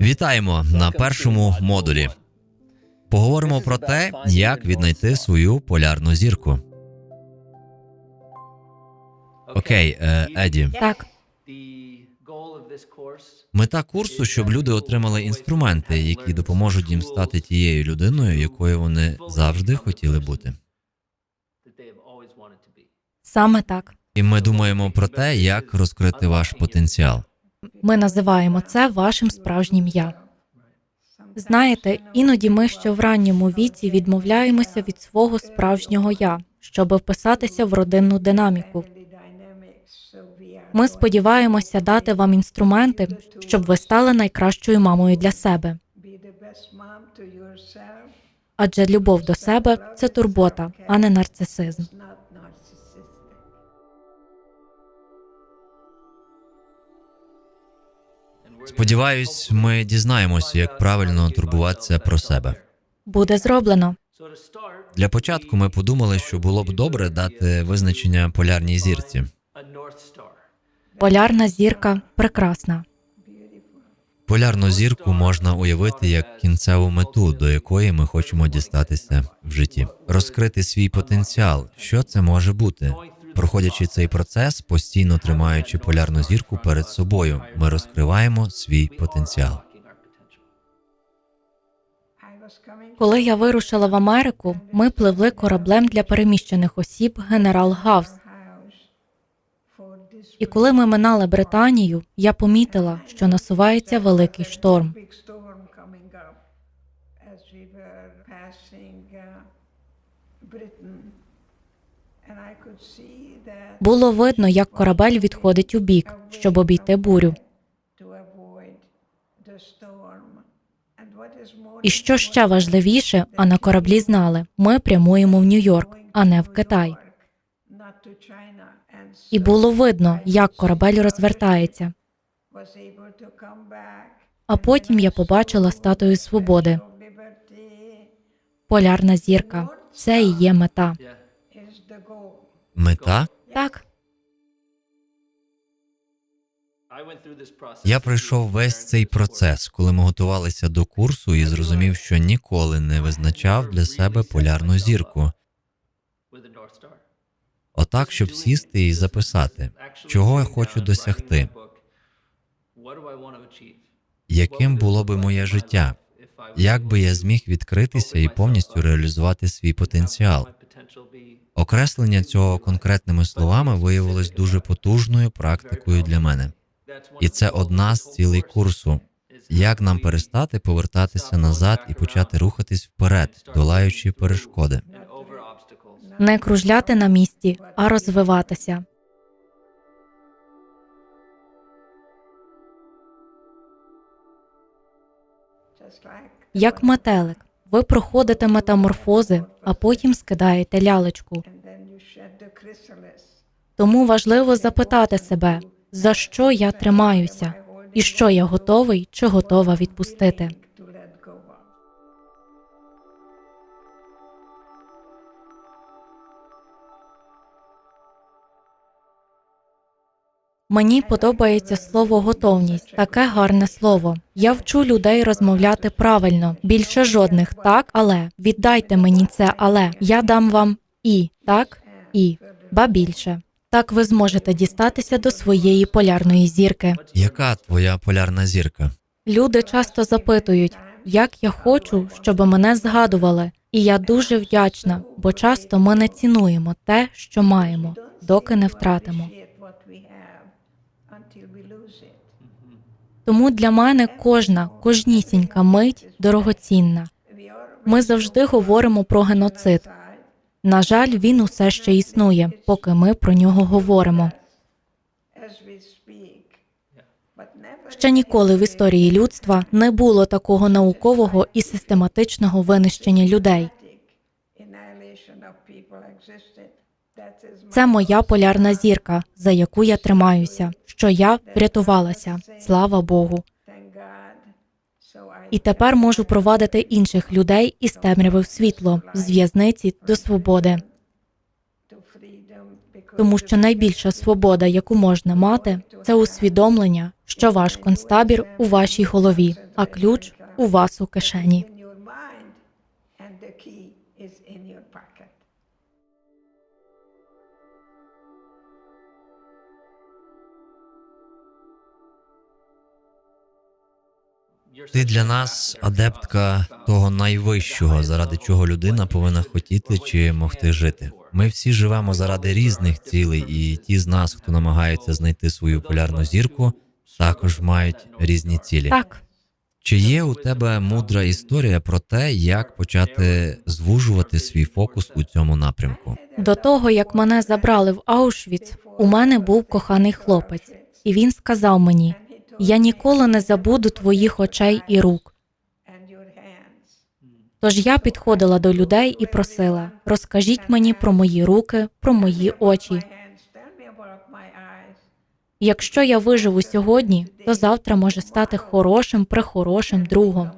Вітаємо на першому модулі. Поговоримо про те, як віднайти свою полярну зірку. Окей, е, Еді. Так, Мета курсу, щоб люди отримали інструменти, які допоможуть їм стати тією людиною, якою вони завжди хотіли бути. саме так. І ми думаємо про те, як розкрити ваш потенціал. Ми називаємо це вашим справжнім я. Знаєте, іноді ми ще в ранньому віці відмовляємося від свого справжнього я, щоб вписатися в родинну динаміку. Ми сподіваємося дати вам інструменти, щоб ви стали найкращою мамою для себе. Адже любов до себе це турбота, а не нарцисизм. Сподіваюсь, ми дізнаємося, як правильно турбуватися про себе. Буде зроблено. Для початку ми подумали, що було б добре дати визначення полярній зірці. Полярна зірка прекрасна. Полярну зірку можна уявити як кінцеву мету, до якої ми хочемо дістатися в житті, розкрити свій потенціал. Що це може бути? Проходячи цей процес, постійно тримаючи полярну зірку перед собою, ми розкриваємо свій потенціал. Коли я вирушила в Америку, ми пливли кораблем для переміщених осіб Генерал Гавс. І коли ми минали Британію, я помітила, що насувається великий шторм. Було видно, як корабель відходить у бік, щоб обійти бурю. І що ще важливіше, а на кораблі знали, ми прямуємо в Нью-Йорк, а не в Китай. І було видно, як корабель розвертається. А потім я побачила статую свободи. Полярна зірка. Це і є мета. Мета Так, я пройшов весь цей процес, коли ми готувалися до курсу, і зрозумів, що ніколи не визначав для себе полярну зірку. Отак, щоб сісти і записати, чого я хочу досягти, яким було би моє життя, як би я зміг відкритися і повністю реалізувати свій потенціал. Окреслення цього конкретними словами виявилось дуже потужною практикою для мене, і це одна з цілей курсу. Як нам перестати повертатися назад і почати рухатись вперед, долаючи перешкоди. не кружляти на місці, а розвиватися. Як метелик, ви проходите метаморфози, а потім скидаєте лялечку. Тому важливо запитати себе, за що я тримаюся, і що я готовий чи готова відпустити. Мені подобається слово готовність. Таке гарне слово. Я вчу людей розмовляти правильно. Більше жодних так, але віддайте мені це, але я дам вам і так, і ба більше. Так ви зможете дістатися до своєї полярної зірки. Яка твоя полярна зірка? Люди часто запитують, як я хочу, щоб мене згадували, і я дуже вдячна, бо часто ми не цінуємо те, що маємо, доки не втратимо. Тому для мене кожна, кожнісінька мить дорогоцінна. Ми завжди говоримо про геноцид. На жаль, він усе ще існує, поки ми про нього говоримо. Ще ніколи в історії людства не було такого наукового і систематичного винищення людей. Це моя полярна зірка, за яку я тримаюся, що я врятувалася, слава Богу. І тепер можу провадити інших людей із темряви в світло, з в'язниці до свободи. Тому що найбільша свобода, яку можна мати, це усвідомлення, що ваш концтабір у вашій голові, а ключ у вас у кишені. Ти для нас адептка того найвищого, заради чого людина повинна хотіти чи могти жити. Ми всі живемо заради різних цілей, і ті з нас, хто намагається знайти свою полярну зірку, також мають різні цілі. Так, Чи є у тебе мудра історія про те, як почати звужувати свій фокус у цьому напрямку? до того як мене забрали в Аушвіц, у мене був коханий хлопець, і він сказав мені: Я ніколи не забуду твоїх очей і рук. Тож я підходила до людей і просила: розкажіть мені про мої руки, про мої очі. Якщо я виживу сьогодні, то завтра може стати хорошим, прехорошим другом.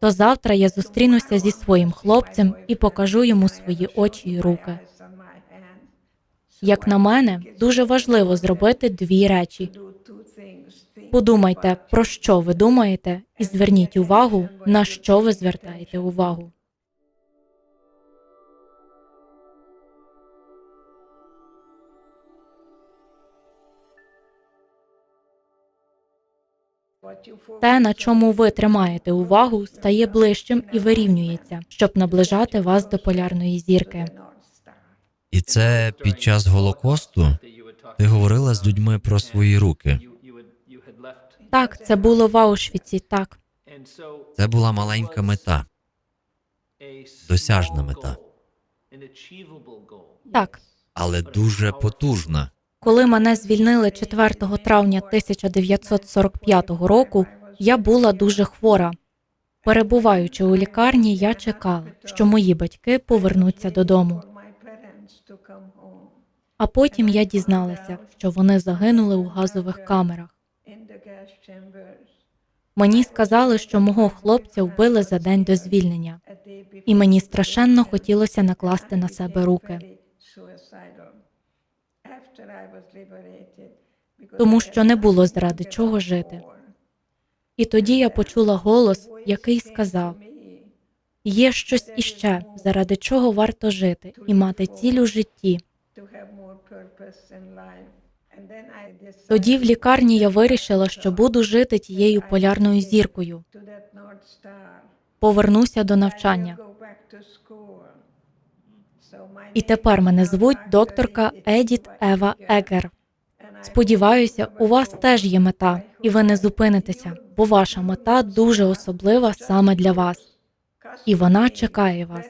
То завтра я зустрінуся зі своїм хлопцем і покажу йому свої очі і руки. Як на мене, дуже важливо зробити дві речі. Подумайте, про що ви думаєте, і зверніть увагу, на що ви звертаєте увагу. Те, на чому ви тримаєте увагу, стає ближчим і вирівнюється, щоб наближати вас до полярної зірки. І це під час голокосту ти говорила з людьми про свої руки. Так, це було в Аушвіці, так. Це була маленька мета. досяжна мета. Так. але дуже потужна. Коли мене звільнили 4 травня 1945 року, я була дуже хвора. Перебуваючи у лікарні, я чекала, що мої батьки повернуться додому. А потім я дізналася, що вони загинули у газових камерах. Мені сказали, що мого хлопця вбили за день до звільнення, і мені страшенно хотілося накласти на себе руки, тому що не було заради чого жити. І тоді я почула голос, який сказав: є щось іще, заради чого варто жити і мати ціль у житті. Тоді в лікарні я вирішила, що буду жити тією полярною зіркою. Повернуся до навчання. І тепер мене звуть докторка Едіт Ева. Егер. Сподіваюся, у вас теж є мета, і ви не зупинитеся, бо ваша мета дуже особлива саме для вас, і вона чекає вас.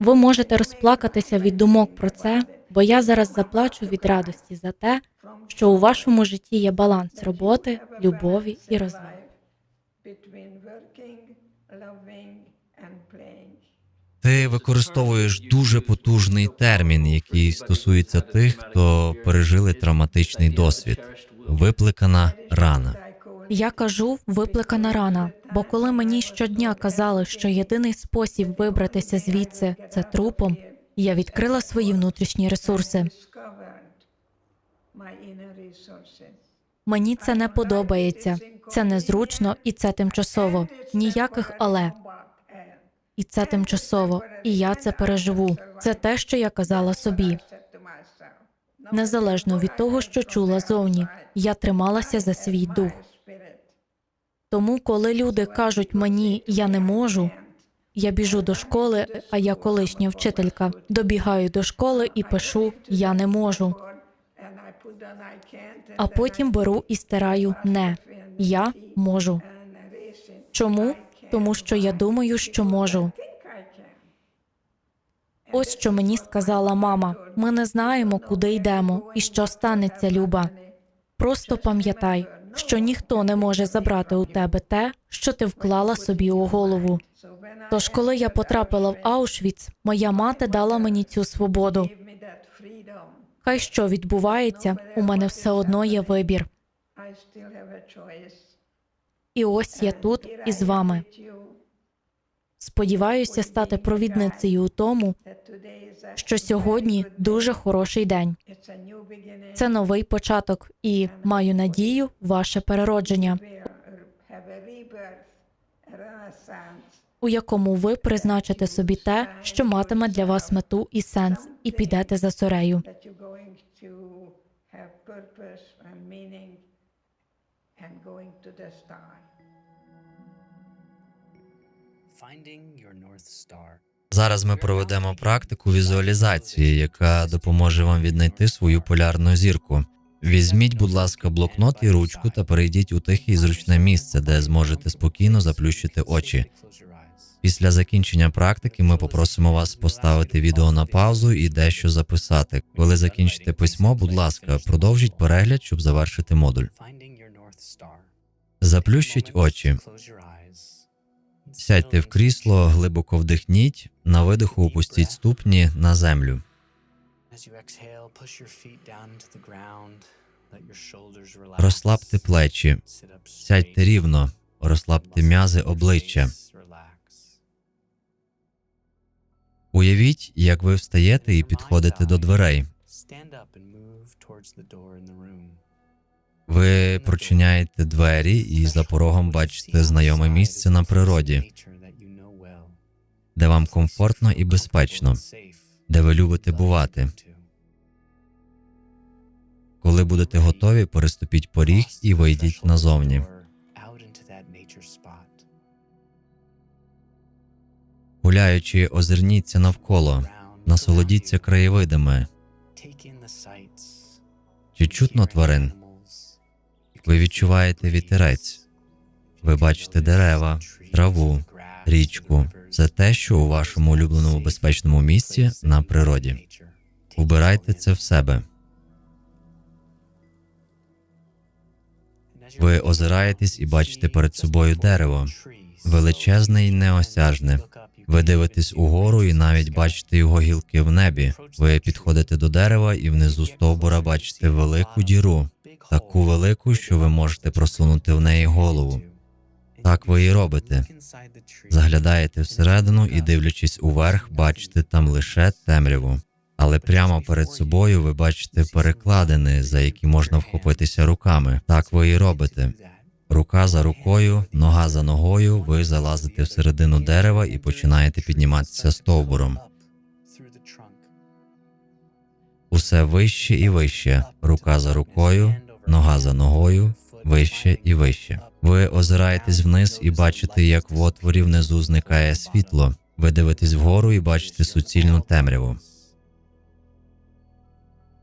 Ви можете розплакатися від думок про це, бо я зараз заплачу від радості за те, що у вашому житті є баланс роботи, любові і playing. Ти використовуєш дуже потужний термін, який стосується тих, хто пережили травматичний досвід. Випликана рана. Я кажу випликана рана, бо коли мені щодня казали, що єдиний спосіб вибратися звідси це трупом, я відкрила свої внутрішні ресурси. Мені це не подобається, це незручно і це тимчасово. Ніяких але. І це тимчасово, і я це переживу. Це те, що я казала собі. Незалежно від того, що чула зовні, я трималася за свій дух. Тому, коли люди кажуть мені я не можу, я біжу до школи, а я колишня вчителька. Добігаю до школи і пишу я не можу. А потім беру і стираю не я можу. Чому? Тому що я думаю, що можу. Ось що мені сказала мама. Ми не знаємо, куди йдемо і що станеться, Люба. Просто пам'ятай, що ніхто не може забрати у тебе те, що ти вклала собі у голову. Тож, коли я потрапила в Аушвіц, моя мати дала мені цю свободу. Хай що відбувається, у мене все одно є вибір. І ось я тут із вами. Сподіваюся стати провідницею у тому, що сьогодні дуже хороший день. Це новий початок, і маю надію, ваше переродження, у якому ви призначите собі те, що матиме для вас мету і сенс, і підете за сорею. and going to the star. Зараз ми проведемо практику візуалізації, яка допоможе вам віднайти свою полярну зірку. Візьміть, будь ласка, блокнот і ручку та перейдіть у тихе і зручне місце, де зможете спокійно заплющити очі. Після закінчення практики ми попросимо вас поставити відео на паузу і дещо записати. Коли закінчите письмо, будь ласка, продовжіть перегляд, щоб завершити модуль. Заплющіть очі. Сядьте в крісло, глибоко вдихніть, на видиху опустіть ступні на землю. Розслабте плечі, сядьте рівно, розслабте м'язи обличчя. Уявіть, як ви встаєте і підходите до дверей. Ви прочиняєте двері і за порогом бачите знайоме місце на природі, де вам комфортно і безпечно, де ви любите бувати. Коли будете готові, переступіть поріг і вийдіть назовні. Гуляючи, озирніться навколо, насолодіться краєвидами. Чи чутно тварин? Ви відчуваєте вітерець. Ви бачите дерева, траву, річку. Це те, що у вашому улюбленому безпечному місці на природі. Убирайте це в себе. Ви озираєтесь і бачите перед собою дерево, величезне і неосяжне. Ви дивитесь угору і навіть бачите його гілки в небі. Ви підходите до дерева і внизу стовбура бачите велику діру, таку велику, що ви можете просунути в неї голову. Так ви і робите. Заглядаєте всередину і, дивлячись уверх, бачите там лише темряву. Але прямо перед собою ви бачите перекладини, за які можна вхопитися руками. Так ви і робите. Рука за рукою, нога за ногою, ви залазите всередину дерева і починаєте підніматися стовбуром. Усе вище і вище, рука за рукою, нога за ногою, вище і вище. Ви озираєтесь вниз і бачите, як в отворі внизу зникає світло. Ви дивитесь вгору і бачите суцільну темряву.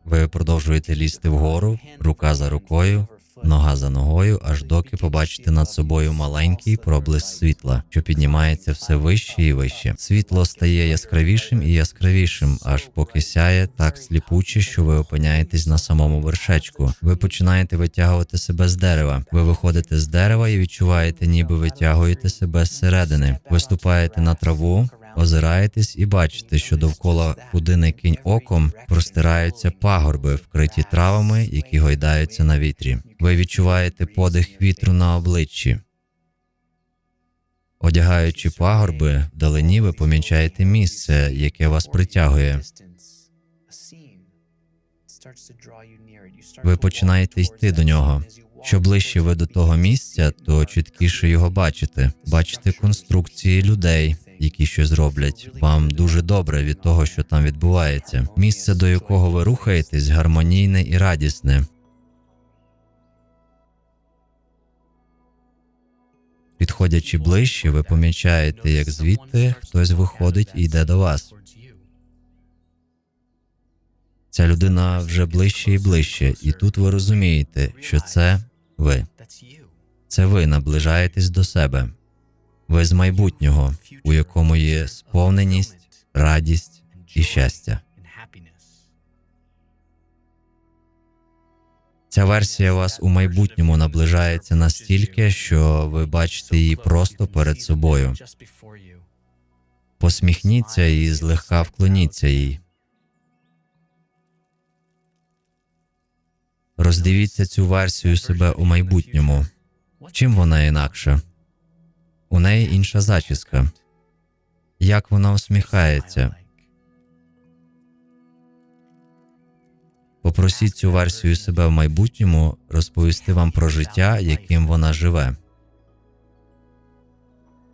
Ви продовжуєте лізти вгору, рука за рукою, нога за ногою, аж доки побачите над собою маленький проблиск світла, що піднімається все вище і вище. Світло стає яскравішим і яскравішим, аж поки сяє так сліпуче, що ви опиняєтесь на самому вершечку. Ви починаєте витягувати себе з дерева. Ви виходите з дерева і відчуваєте, ніби витягуєте себе зсередини. Виступаєте на траву. Озираєтесь і бачите, що довкола куди не кинь оком простираються пагорби, вкриті травами, які гойдаються на вітрі. Ви відчуваєте подих вітру на обличчі. Одягаючи пагорби, вдалині ви помічаєте місце, яке вас притягує. Ви починаєте йти до нього. Що ближче ви до того місця, то чіткіше його бачите. Бачите конструкції людей, які щось роблять. Вам дуже добре від того, що там відбувається. Місце, до якого ви рухаєтесь, гармонійне і радісне. Підходячи ближче, ви помічаєте, як звідти хтось виходить і йде до вас. Ця людина вже ближче і ближче, і тут ви розумієте, що це ви. Це ви наближаєтесь до себе. Ви з майбутнього, у якому є сповненість, радість і щастя. Ця версія вас у майбутньому наближається настільки, що ви бачите її просто перед собою. Посміхніться і злегка вклоніться їй. Роздивіться цю версію себе у майбутньому. Чим вона інакша? У неї інша зачіска. як вона усміхається. Попросіть цю версію себе в майбутньому розповісти вам про життя, яким вона живе.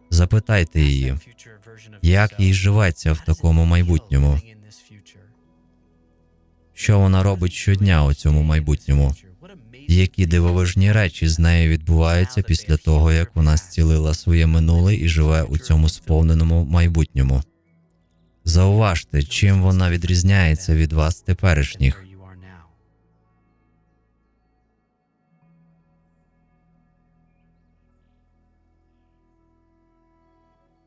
Запитайте її, як їй живеться в такому майбутньому, що вона робить щодня у цьому майбутньому, які дивовижні речі з нею відбуваються після того, як вона зцілила своє минуле і живе у цьому сповненому майбутньому. Зауважте, чим вона відрізняється від вас теперішніх.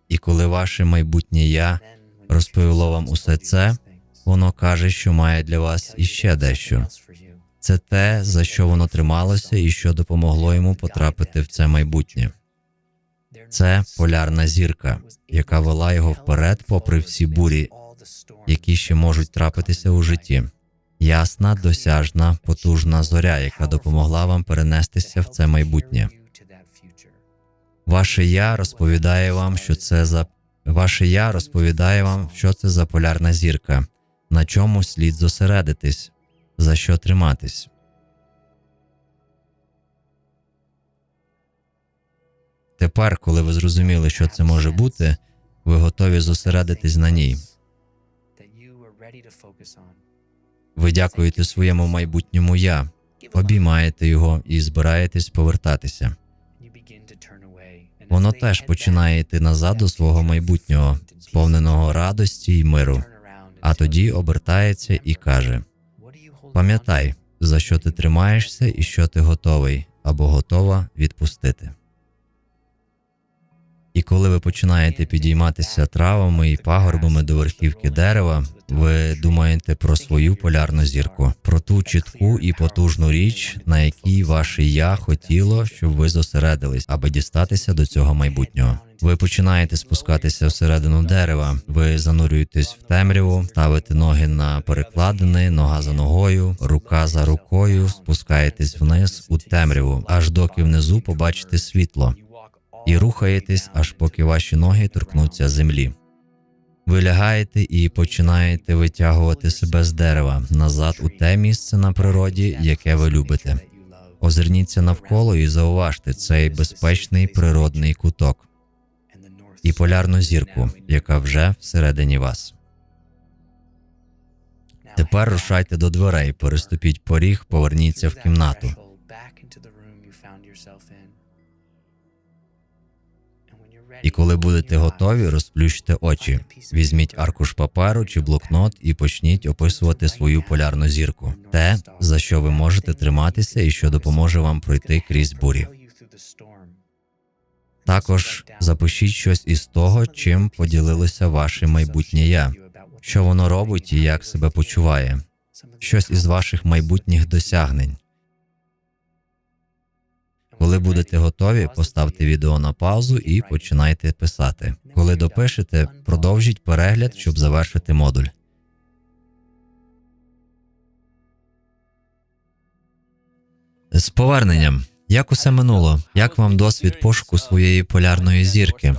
І коли ваше майбутнє я розповіло вам усе це, воно каже, що має для вас іще дещо. Це те, за що воно трималося, і що допомогло йому потрапити в це майбутнє. Це полярна зірка, яка вела його вперед, попри всі бурі, які ще можуть трапитися у житті. Ясна, досяжна, потужна зоря, яка допомогла вам перенестися в це майбутнє. Ваше я розповідає вам, що це за ваше я розповідає вам, що це за полярна зірка, на чому слід зосередитись, за що триматись. Тепер, коли ви зрозуміли, що це може бути, ви готові зосередитись на ній. Ви дякуєте своєму майбутньому я, обіймаєте його і збираєтесь повертатися. Воно теж починає йти назад до свого майбутнього, сповненого радості й миру, а тоді обертається і каже: Пам'ятай, за що ти тримаєшся і що ти готовий або готова відпустити. І коли ви починаєте підійматися травами і пагорбами до верхівки дерева, ви думаєте про свою полярну зірку, про ту чітку і потужну річ, на якій ваше я хотіло, щоб ви зосередились, аби дістатися до цього майбутнього. Ви починаєте спускатися всередину дерева, ви занурюєтесь в темряву, ставите ноги на перекладини, нога за ногою, рука за рукою, спускаєтесь вниз у темряву, аж доки внизу побачите світло і рухаєтесь, аж поки ваші ноги торкнуться землі. Ви лягаєте і починаєте витягувати себе з дерева назад у те місце на природі, яке ви любите. Озирніться навколо і зауважте цей безпечний природний куток і полярну зірку, яка вже всередині вас. Тепер рушайте до дверей, переступіть поріг, поверніться в кімнату. І коли будете готові, розплющте очі. Візьміть аркуш паперу чи блокнот і почніть описувати свою полярну зірку, те, за що ви можете триматися і що допоможе вам пройти крізь бурі. Також запишіть щось із того, чим поділилося ваше майбутнє я, що воно робить і як себе почуває, щось із ваших майбутніх досягнень. Коли будете готові, поставте відео на паузу і починайте писати. Коли допишете, продовжіть перегляд, щоб завершити модуль. З поверненням. Як усе минуло? Як вам досвід пошуку своєї полярної зірки?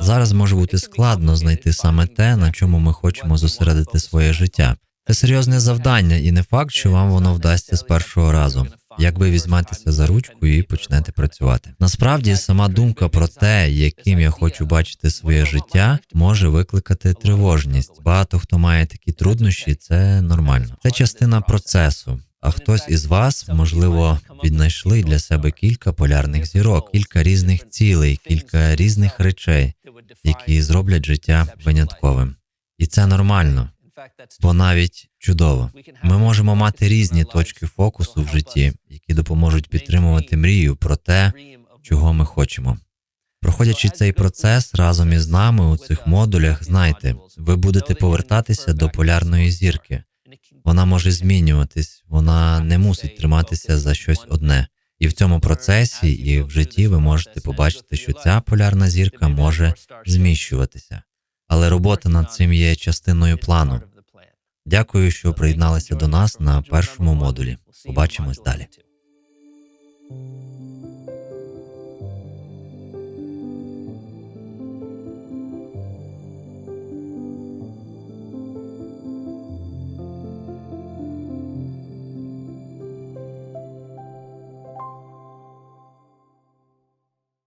Зараз може бути складно знайти саме те, на чому ми хочемо зосередити своє життя. Це серйозне завдання, і не факт, що вам воно вдасться з першого разу. Як ви візьметеся за ручку і почнете працювати. Насправді, сама думка про те, яким я хочу бачити своє життя, може викликати тривожність. Багато хто має такі труднощі, це нормально. Це частина процесу. А хтось із вас, можливо, віднайшли для себе кілька полярних зірок, кілька різних цілей, кілька різних речей, які зроблять життя винятковим. І це нормально, бо навіть чудово. Ми можемо мати різні точки фокусу в житті, які допоможуть підтримувати мрію про те, чого ми хочемо. Проходячи цей процес разом із нами у цих модулях, знайте, ви будете повертатися до полярної зірки. Вона може змінюватись, вона не мусить триматися за щось одне. І в цьому процесі, і в житті ви можете побачити, що ця полярна зірка може зміщуватися. Але робота над цим є частиною плану. Дякую, що приєдналися до нас на першому модулі. Побачимось далі.